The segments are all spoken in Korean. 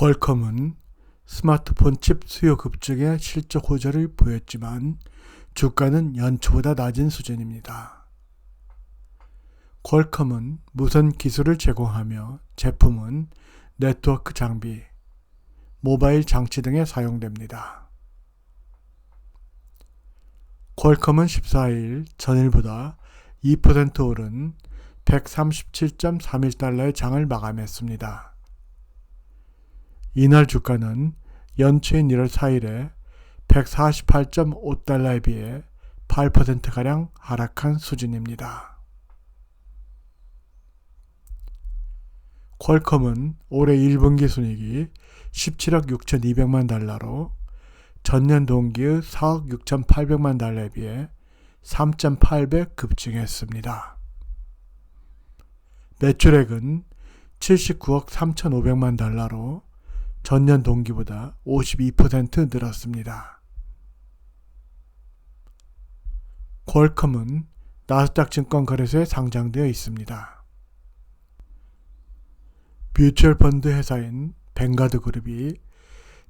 퀄컴은 스마트폰 칩 수요 급증에 실적 호전을 보였지만 주가는 연초보다 낮은 수준입니다. 퀄컴은 무선 기술을 제공하며 제품은 네트워크 장비, 모바일 장치 등에 사용됩니다. 퀄컴은 14일 전일보다 2% 오른 137.31달러의 장을 마감했습니다. 이날 주가는 연초인 1월 4일에 148.5달러에 비해 8%가량 하락한 수준입니다. 퀄컴은 올해 1분기 순이익이 17억 6,200만 달러로 전년 동기의 4억 6,800만 달러에 비해 3.8배 급증했습니다. 매출액은 79억 3,500만 달러로 전년 동기보다 52% 늘었습니다. 퀄컴은 나스닥 증권 거래소에 상장되어 있습니다. 뮤추얼 펀드 회사인 뱅가드 그룹이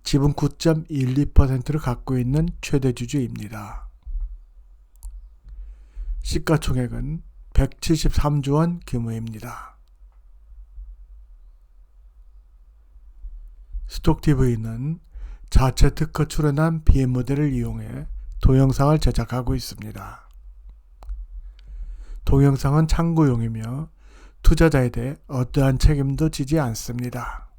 지분 9.12%를 갖고 있는 최대 주주입니다. 시가총액은 173조 원 규모입니다. 스톡TV는 자체 특허 출연한 BM 모델을 이용해 동영상을 제작하고 있습니다. 동영상은 참고용이며 투자자에 대해 어떠한 책임도 지지 않습니다.